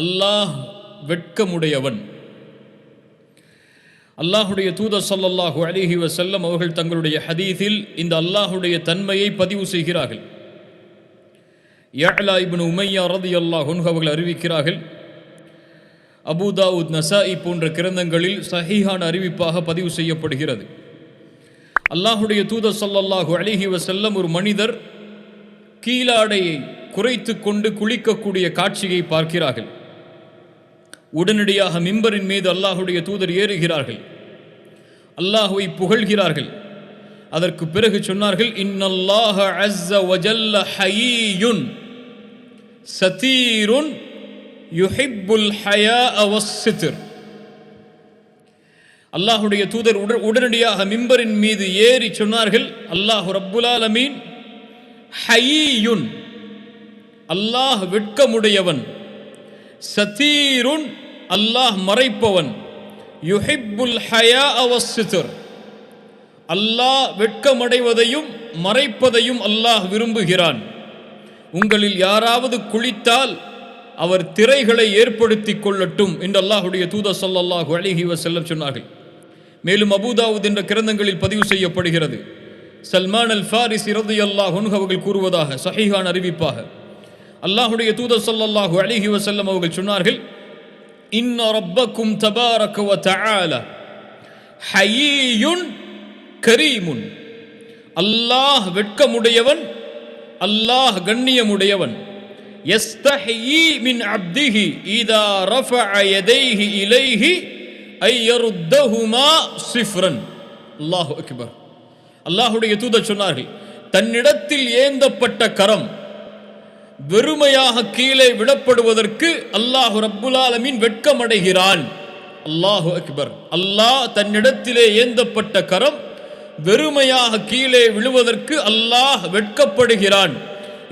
அல்லாஹ் வெட்கமுடையவன். அல்லாஹுடைய தூத ஸல்லல்லாஹு அலிஹி வசல்லம் அவர்கள் தங்களுடைய ஹதீஸில் இந்த அல்லாஹுடைய தன்மையை பதிவு செய்கிறார்கள். யஅலா இபின் உமையா ரதி அல்லாஹ் அவர்கள் அறிவிக்கிறார்கள் அபுதாவுத் நசாஇ போன்ற கிரந்தங்களில் சஹீஹான அறிவிப்பாக பதிவு செய்யப்படுகிறது. அல்லாஹுடைய தூத ஸல்லல்லாஹு அலைஹி வசல்லம் ஒரு மனிதர் கீழாடையை குறைத்து கொண்டு குளிக்கக்கூடிய காட்சியை பார்க்கிறார்கள். உடனடியாக மிம்பரின் மீது அல்லாஹுடைய தூதர் ஏறுகிறார்கள். அல்லாஹுவை புகழ்கிறார்கள். அதற்கு பிறகு சொன்னார்கள் இன்னல்லாஹ அஸ்ஸ வஜல்ல ஹயீயுன் சதீருன் யுஹிப்புல் ஹயா அவசித்திர் அல்லாஹுடைய தூதர் உட உடனடியாக மிம்பரின் மீது ஏறி சொன்னார்கள் அல்லாஹு ரப்புலாலமீன் ஹயீயுன் அல்லாஹ் வெட்கமுடையவன் சதீருன் அல்லாஹ் மறைப்பவன். யுஹிப்புல் ஹயா அவசித்தர் அல்லாஹ் வெட்கமடைவதையும் மறைப்பதையும் அல்லாஹ் விரும்புகிறான். உங்களில் யாராவது குளித்தால் அவர் திரைகளை ஏற்படுத்தி கொள்ளட்டும் என்று அல்லாஹுடைய தூத சொல்லாஹு அலைஹி வஸல்லம் சொன்னார்கள். மேலும் அபுதாவுத் என்ற கிரந்தங்களில் பதிவு செய்யப்படுகிறது. சல்மான் அல் ஃபாரிஸ் ரலியல்லாஹு அல்லாஹ் அவர்கள் கூறுவதாக சஹிஹான் அறிவிப்பாக. அல்லாஹுடைய தூத சொல்லாஹு அலைஹி வஸல்லம் அவர்கள் சொன்னார்கள் இன்ன ரப்பக்கும் தபாரக வ தஆலா ஹயீயுன் கரீமுன் அல்லாஹ் வெட்கமுடையவன் அல்லாஹ் கண்ணியமுடையவன். யஸ்தஹயி மின் அப்திஹி இதா ரஃபஅ யதைஹி இலைஹி ஐ யருத்தஹுமா சிஃப்ரன் அல்லாஹு அக்பர் அல்லாஹுடைய தூதர் சொன்னார்கள் தன்னிடத்தில் ஏந்தப்பட்ட கரம் வெறுமையாக கீழே விடப்படுவதற்கு அல்லாஹு ரப்புலாலமின் வெட்கமடைகிறான். அல்லாஹு அக்பர். அல்லாஹ் தன்னிடத்திலே ஏந்தப்பட்ட கரம் வெறுமையாக கீழே விழுவதற்கு அல்லாஹ் வெட்கப்படுகிறான்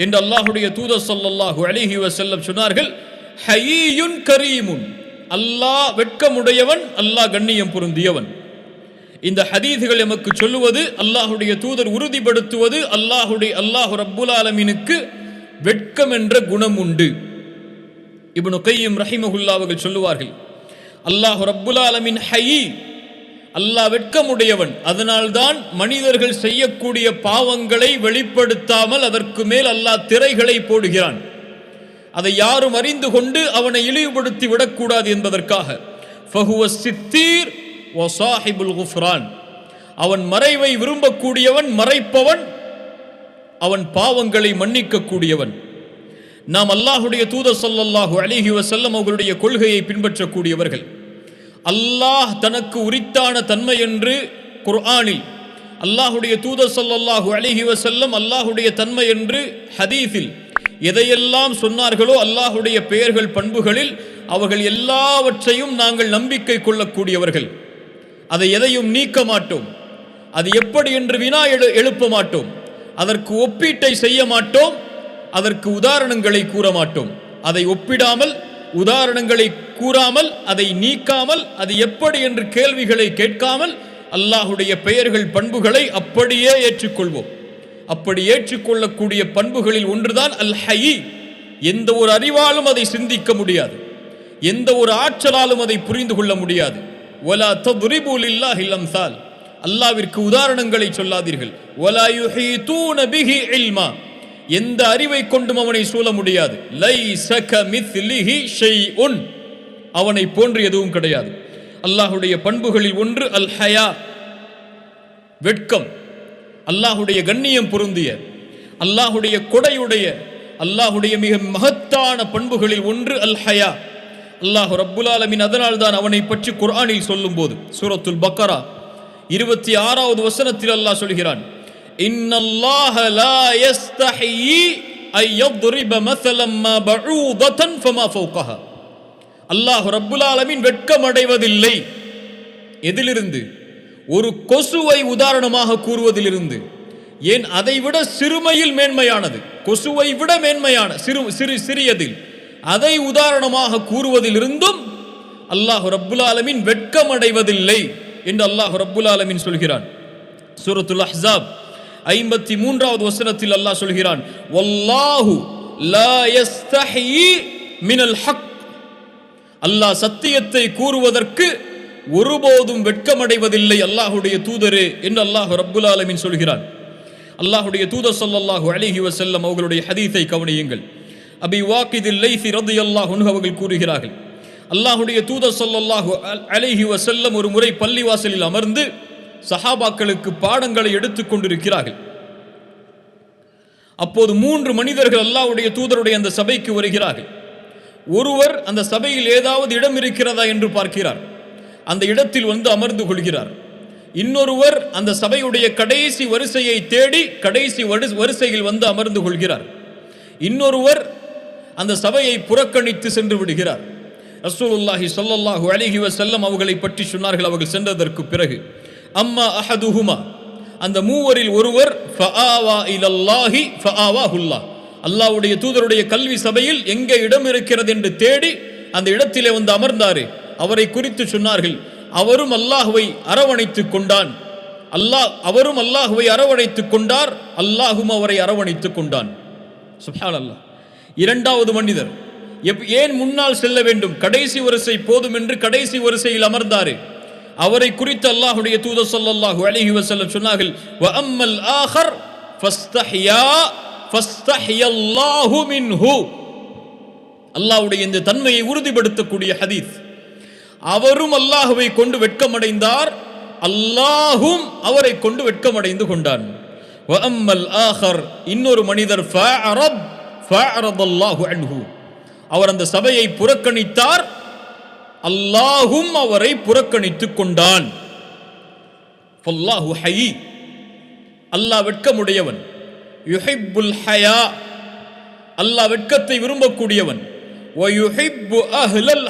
என்று அல்லாஹுடைய தூதர் சொல்லல்லாஹு அலைஹி செல்லம் சொன்னார்கள். ஹயீயுன் கரீமுன். அல்லாஹ் வெட்கமுடையவன் அல்லாஹ் கண்ணியம் பொருந்தியவன். இந்த ஹதீதுகள் எமக்கு சொல்லுவது அல்லாஹுடைய தூதர் உறுதிப்படுத்துவது அல்லாஹுடைய அல்லாஹு ரப்புல் ஆலமீனுக்கு வெட்கம் என்ற குணம் உண்டு இப்னு கையும் ரஹிமஹுல்லா அவர்கள் சொல்லுவார்கள் அல்லாஹ் ரப்புல் ஆலமின் ஹயி. அல்லாஹ் வெட்கமுடையவன். அதனால்தான் மனிதர்கள் செய்யக்கூடிய பாவங்களை வெளிப்படுத்தாமல் அதற்கு மேல் அல்லாஹ் திரைகளை போடுகிறான். அதை யாரும் அறிந்து கொண்டு அவனை இழிவுபடுத்தி விடக்கூடாது என்பதற்காக. ஃபஹுவ சித்தீர் ஒசாஹிபுல் குஃப்ரான். அவன் மறைவை விரும்பக்கூடியவன் மறைப்பவன் அவன் பாவங்களை மன்னிக்கக்கூடியவன். நாம் அல்லாஹுடைய தூதர் சொல்லல்லாஹு அலிஹி வசல்லம் அவர்களுடைய கொள்கையை பின்பற்றக்கூடியவர்கள். அல்லாஹ் தனக்கு உரித்தான தன்மை என்று குர்ஆனில் அல்லாஹுடைய தூதர் சொல்லல்லாஹு அலிஹி வசல்லம் அல்லாஹுடைய தன்மை என்று ஹதீஃபில் எதையெல்லாம் சொன்னார்களோ அல்லாஹுடைய பெயர்கள் பண்புகளில் அவர்கள் எல்லாவற்றையும் நாங்கள் நம்பிக்கை கொள்ளக்கூடியவர்கள். அதை எதையும் நீக்க மாட்டோம். அது எப்படி என்று வினா எழு எழுப்ப மாட்டோம். அதற்கு ஒப்பீட்டை செய்ய மாட்டோம் அதற்கு உதாரணங்களை கூற மாட்டோம். அதை ஒப்பிடாமல் உதாரணங்களை கூறாமல் அதை நீக்காமல் அது எப்படி என்று கேள்விகளை கேட்காமல் அல்லாஹுடைய பெயர்கள் பண்புகளை அப்படியே ஏற்றுக்கொள்வோம். அப்படி ஏற்றுக்கொள்ளக்கூடிய பண்புகளில் ஒன்றுதான் அல் ஹயி எந்த ஒரு அறிவாலும் அதை சிந்திக்க முடியாது. எந்த ஒரு ஆற்றலாலும் அதை புரிந்து கொள்ள முடியாது. ஒலா ததுரிபு லில்லாஹில் அம்சால் அல்லாவிற்கு உதாரணங்களை சொல்லாதீர்கள். எந்த அறிவை கொண்டும் அவனை சூழ முடியாது. லை அவனை போன்று எதுவும் கிடையாது. அல்லாஹுடைய பண்புகளில் ஒன்று அல் ஹயா வெட்கம். அல்லாஹுடைய கண்ணியம் பொருந்திய அல்லாஹுடைய கொடையுடைய அல்லாஹுடைய மிக மகத்தான பண்புகளில் ஒன்று அல் ஹயா அல்லாஹு ரப்புல் ஆலமின் அதனால் தான் அவனை பற்றி குர்ஆனில் சொல்லும்போது சூரத்துல் பக்கரா இருபத்தி ஆறாவது வசனத்தில் அல்லாஹ் சொல்கிறான் இன்னல்லாஹ லா யஸ்தஹி ஐ யضرب مثلا ما بعوضة فما அல்லாஹ் ரப்புல் வெட்கம் அடைவதில்லை. எதிலிருந்து? ஒரு கொசுவை உதாரணமாக கூறுவதிலிருந்து. ஏன்? அதைவிட சிறுமையில் மேன்மையானது. கொசுவை விட மேன்மையான சிறு சிறு சிறியதில். அதை உதாரணமாக கூறுவதிலிருந்தும் அல்லாஹ் ரப்புல் ஆலமின் வெட்கம் அடைவதில்லை. என்று அல்லாஹ் ரப்புல் ஆலமின் சொல்கிறான். சூரத்துல் அஹ்ஸாப் ஐம்பத்தி மூன்றாவது வசனத்தில் அல்லாஹ் சொல்கிறான் வல்லாஹு லா யஸ்தஹி மினல் ஹக். அல்லாஹ் சத்தியத்தை கூறுவதற்கு ஒருபோதும் வெட்கமடைவதில்லை அல்லாஹுடைய தூதரே என்று அல்லாஹ் ரப்புல் ஆலமின் சொல்கிறான். அல்லாஹுடைய தூதர் சொல்லல்லாஹு அலைஹி வசல்லம் அவர்களுடைய ஹதீஸை கவனியுங்கள். அபி வாக்கிதில் லைசி ரலியல்லாஹு அல்லாஹ் அவர்கள் கூறுகிறார்கள் அல்லாஹுடைய தூதர் சொல்லல்லாஹு அலைஹி வசல்லம் ஒரு முறை பள்ளிவாசலில் அமர்ந்து சஹாபாக்களுக்கு பாடங்களை எடுத்துக் கொண்டிருக்கிறார்கள். அப்போது மூன்று மனிதர்கள் அல்லாவுடைய தூதருடைய அந்த சபைக்கு வருகிறார்கள். ஒருவர் அந்த சபையில் ஏதாவது இடம் இருக்கிறதா என்று பார்க்கிறார். அந்த இடத்தில் வந்து அமர்ந்து கொள்கிறார். இன்னொருவர் அந்த சபையுடைய கடைசி வரிசையை தேடி கடைசி வரிசையில் வந்து அமர்ந்து கொள்கிறார். இன்னொருவர் அந்த சபையை புறக்கணித்து சென்று விடுகிறார். ரசூலுல்லாஹி ஸல்லல்லாஹு அலிஹி வசல்லம் அவர்களை பற்றி சொன்னார்கள். அவர்கள் சென்றதற்கு பிறகு அம்மா அஹதுஹுமா. அந்த மூவரில் ஒருவர் அல்லாவுடைய அல்லாஹ்வுடைய தூதருடைய கல்வி சபையில் எங்கே இடம் இருக்கிறது என்று தேடி அந்த இடத்திலே வந்து அமர்ந்தாரு. அவரை குறித்து சொன்னார்கள் அவரும் அல்லாஹுவை அரவணைத்துக் கொண்டான். அல்லாஹ் அவரும் அல்லாஹுவை அரவணைத்துக் கொண்டார் அல்லாஹும் அவரை அரவணைத்துக் கொண்டான். சுப்ஹான் அல்லாஹ் இரண்டாவது மனிதர் ஏன் முன்னால் செல்ல வேண்டும்? கடைசி வரிசை போதும் என்று கடைசி வரிசையில் அமர்ந்தாரு. அவரை குறித்து அல்லாஹுடைய தூத ஸல்லல்லாஹு அலைஹி வசல்லம் சொன்னார்கள் வ அம்மல் ஆஹர் ஃபஸ்தஹியா மின்ஹு. அல்லாஹ்வுடைய இந்த தன்மையை உறுதிப்படுத்தக்கூடிய ஹதீஸ். அவரும் அல்லாஹுவை கொண்டு வெட்கமடைந்தார். அல்லாஹும் அவரை கொண்டு வெட்கமடைந்து கொண்டான். ஆஹர். இன்னொரு மனிதர் ஃபஅரத் அன்ஹூ. அவர் அந்த சபையை புறக்கணித்தார். அல்லாஹும் அவரை புறக்கணித்துக் கொண்டான். அல்லாஹ் வெட்கமுடையவன். யுஹிப்புல் ஹயா. அல்லாஹ் வெட்கத்தை விரும்பக்கூடியவன். வ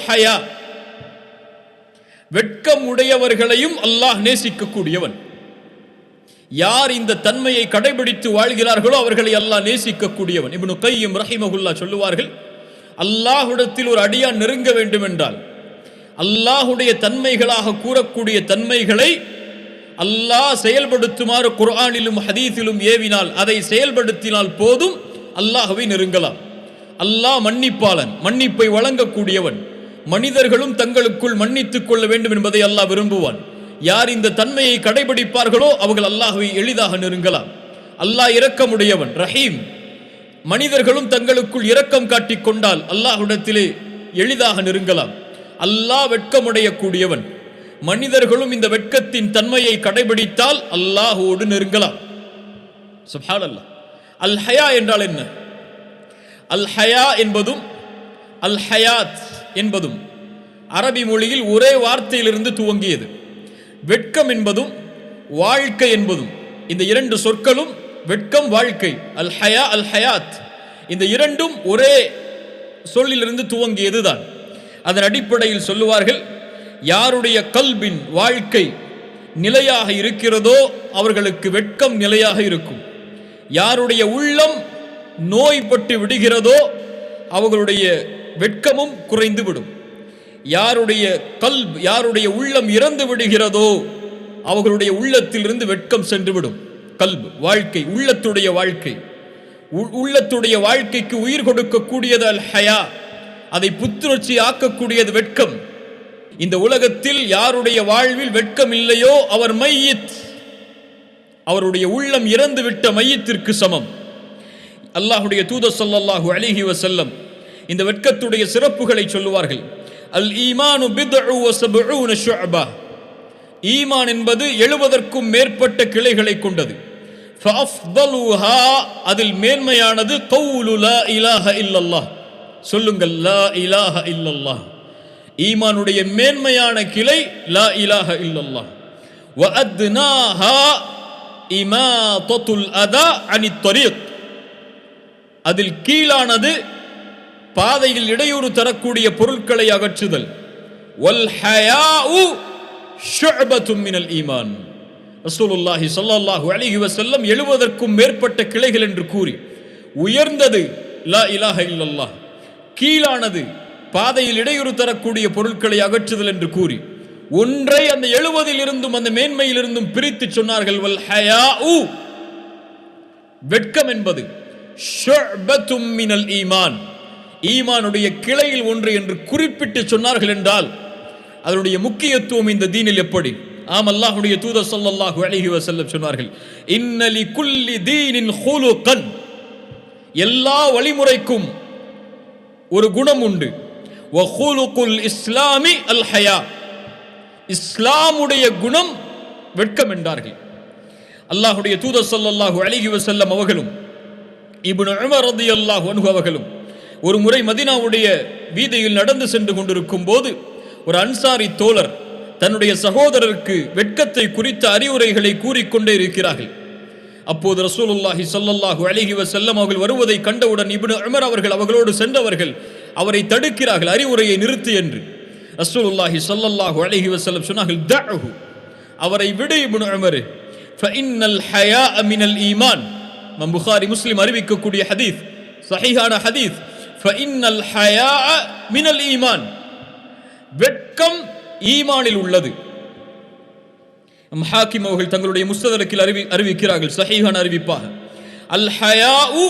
ஹயா. வெட்கமுடையவர்களையும் அல்லாஹ் நேசிக்கக்கூடியவன். யார் இந்த தன்மையை கடைபிடித்து வாழ்கிறார்களோ அவர்களை அல்லாஹ் நேசிக்கக்கூடியவன். இப்னு கையும் ரஹிமகுல்லா சொல்லுவார்கள் அல்லாஹுடத்தில் ஒரு அடியான் நெருங்க வேண்டும் என்றால் அல்லாஹுடைய தன்மைகளாக கூறக்கூடிய தன்மைகளை அல்லாஹ் செயல்படுத்துமாறு குர்ஆனிலும் ஹதீஸிலும் ஏவினால் அதை செயல்படுத்தினால் போதும் அல்லாஹவை நெருங்கலாம். அல்லாஹ் மன்னிப்பாளன் மன்னிப்பை வழங்கக்கூடியவன். மனிதர்களும் தங்களுக்குள் மன்னித்துக் கொள்ள வேண்டும் என்பதை அல்லாஹ் விரும்புவான். யார் இந்த தன்மையை கடைபிடிப்பார்களோ அவர்கள் அல்லாஹவை எளிதாக நெருங்கலாம். அல்லாஹ் இரக்கமுடையவன் ரஹீம். மனிதர்களும் தங்களுக்குள் இரக்கம் காட்டிக் கொண்டால் அல்லாஹுடத்திலே எளிதாக நெருங்கலாம். அல்லாஹ் வெட்கமுடைய கூடியவன் மனிதர்களும் இந்த வெட்கத்தின் தன்மையை கடைபிடித்தால் அல்லாஹோடு நெருங்கலாம். சுப்ஹான் அல்லாஹ் அல் ஹயா என்றால் என்ன? அல் ஹயா என்பதும் அல் ஹயாத் என்பதும் அரபி மொழியில் ஒரே வார்த்தையிலிருந்து துவங்கியது. வெட்கம் என்பதும் வாழ்க்கை என்பதும் இந்த இரண்டு சொற்களும் வெட்கம் வாழ்க்கை அல் ஹயா அல் ஹயாத். இந்த இரண்டும் ஒரே சொல்லிலிருந்து துவங்கியது தான் அதன் அடிப்படையில் சொல்லுவார்கள் யாருடைய கல்பின் வாழ்க்கை நிலையாக இருக்கிறதோ அவர்களுக்கு வெட்கம் நிலையாக இருக்கும். யாருடைய உள்ளம் நோய்பட்டு விடுகிறதோ அவர்களுடைய வெட்கமும் குறைந்து விடும் யாருடைய கல்ப் யாருடைய உள்ளம் இறந்து விடுகிறதோ அவர்களுடைய உள்ளத்திலிருந்து வெட்கம் சென்று விடும் கல்பு வாழ்க்கை உள்ளத்துடைய வாழ்க்கை. உள்ளத்துடைய வாழ்க்கைக்கு உயிர் கொடுக்கக்கூடியது அல் ஹயா அதை புத்துணர்ச்சி ஆக்கக்கூடியது வெட்கம். இந்த உலகத்தில் யாருடைய வாழ்வில் வெட்கம் இல்லையோ அவர் மையித். அவருடைய உள்ளம் இறந்து விட்ட மையத்திற்கு சமம். அல்லாஹுடைய தூத ஸல்லல்லாஹு அலைஹி வசல்லம் இந்த வெட்கத்துடைய சிறப்புகளை சொல்லுவார்கள். அல் ஈமானு ஈமான் என்பது எழுபதற்கும் மேற்பட்ட கிளைகளை கொண்டது. அதில் மேன்மையானது கௌலு லா இலாஹ இல்லல்லாஹ் சொல்லுங்கள் லா இலாஹ இல்லல்லாஹ் ஈமானுடைய மேன்மையான கிளை லா இலாஹ இல்லல்லாஹ் வ அத்னாஹா இமாதத்துல் அதா அனித் தரீக் அதில் கீழானது பாதையில் இடையூறு தரக்கூடிய பொருட்களை அகற்றுதல். வல் ஹயாஉ ஷுஅபத்தும் மினல் ஈமான் ரசூலுல்லாஹி ஸல்லல்லாஹு அலிஹி வசல்லம் எழுவதற்கும் மேற்பட்ட கிளைகள் என்று கூறி உயர்ந்தது லா இலாஹ இல்லல்லாஹ் கீழானது பாதையில் இடையூறு தரக்கூடிய பொருட்களை அகற்றுதல் என்று கூறி ஒன்றை அந்த எழுபதில் இருந்தும் அந்த மேன்மையில் இருந்தும் பிரித்து சொன்னார்கள் வல் ஹயாஉ வெட்கம் என்பது மினல் ஈமான் ஈமானுடைய கிளையில் ஒன்று என்று குறிப்பிட்டு சொன்னார்கள் என்றால் அதனுடைய முக்கியத்துவம் இந்த தீனில் எப்படி? ஆம் அல்லாஹுடைய தூத ஸல்லல்லாஹு அழகி வசல்லம் சொன்னார்கள் இன்னலி குல்லி தீனின் ஹுலுகன். எல்லா வழிமுறைக்கும் ஒரு குணம் உண்டு. வஹுலுகுல் இஸ்லாமி அல் ஹயா. இஸ்லாமுடைய குணம் வெட்கம் என்றார்கள். அல்லாஹுடைய தூத ஸல்லல்லாஹு அழகி வசல்லம் அவர்களும் இப்னு உமர் ரலியல்லாஹு அன்ஹு அவர்களும் ஒரு முறை மதீனாவுடைய வீதியில் நடந்து சென்று கொண்டிருக்கும் போது ஒரு அன்சாரி தோழர் தன்னுடைய சகோதரருக்கு வெட்கத்தை குறித்த அறிவுரைகளை கூறிக்கொண்டே இருக்கிறார்கள். அப்போது ரசூலுல்லாஹி ஸல்லல்லாஹு அழகிவ செல்லம் அவர்கள் வருவதை கண்டவுடன் இப்னு அமர் அவர்கள் அவர்களோடு சென்றவர்கள் அவரை தடுக்கிறார்கள் அறிவுரையை நிறுத்து என்று. ரசூலுல்லாஹி ஸல்லல்லாஹு அழகிவ வஸல்லம் சொன்னார்கள் தஅஹு. அவரை விடு இப்னு அமர் ஃபஇன்னல் ஹயா அமினல் ஈமான். நம் புகாரி முஸ்லிம் அறிவிக்கக்கூடிய ஹதீஸ் சஹிஹான ஹதீஸ் ஃபஇன்னல் ஹயா மினல் ஈமான். வெட்கம் ஈமானில் உள்ளது. நம் ஹாக்கிம் அவர்கள் தங்களுடைய முஸ்ததரக்கில் அறிவி அறிவிக்கிறார்கள் சஹீஹான அறிவிப்பாக. அல் ஹயாஉ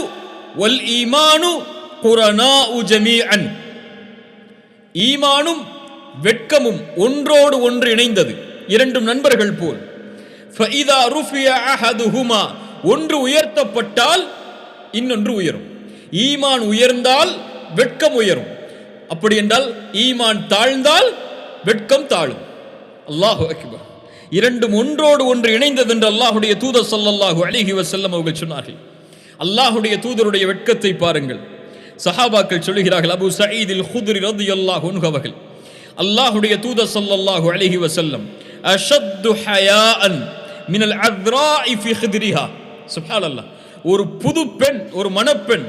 வல் ஈமானு குரனாஉ ஜமீஅன். ஈமானும் வெட்கமும் ஒன்றோடு ஒன்று இணைந்தது இரண்டும் நண்பர்கள் போல். ஃபஇதா ருஃபியா அஹதுஹுமா ஒன்று உயர்த்தப்பட்டால் இன்னொன்று உயரும். ஈமான் உயர்ந்தால் வெட்கம் உயரும். அப்படி என்றால் ஈமான் தாழ்ந்தால் வெட்கம் தாழும். அல்லாஹு அக்பர். இரண்டும் ஒன்றோடு ஒன்று இணைந்தது என்று அல்லாஹுடைய தூதர் சல்லல்லாஹு அலைஹி வசல்லம் அவர்கள் சொன்னார்கள். அல்லாஹுடைய தூதருடைய வெட்கத்தை பாருங்கள். சஹாபாக்கள் சொல்லுகிறார்கள் அபு சயீதில் ஹுதுரி ரது அல்லாஹ் அவர்கள். அல்லாஹுடைய தூதர் சல்லல்லாஹு அலைஹி வசல்லம் அஷத்து ஹயாஅன் மினல் அத்ராஇ ஹிதிரிஹா. சுஹால் அல்லா ஒரு புது பெண் ஒரு மணப்பெண்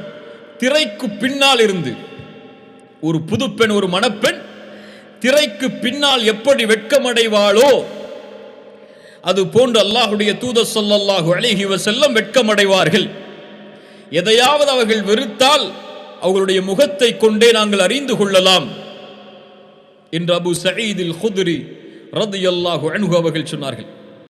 திரைக்கு பின்னால் இருந்து ஒரு புது பெண் ஒரு மணப்பெண் திரைக்கு பின்னால் எப்படி வெட்கமடைவாளோ அது போன்று அல்லாஹுடைய தூத ஸல்லல்லாஹு அழகி செல்லம் வெட்கமடைவார்கள். எதையாவது அவர்கள் வெறுத்தால் அவர்களுடைய முகத்தை கொண்டே நாங்கள் அறிந்து கொள்ளலாம் என்று அபு சயீதில் ஹுத்ரி ரதியல்லாஹு அணுகு அவர்கள் சொன்னார்கள்.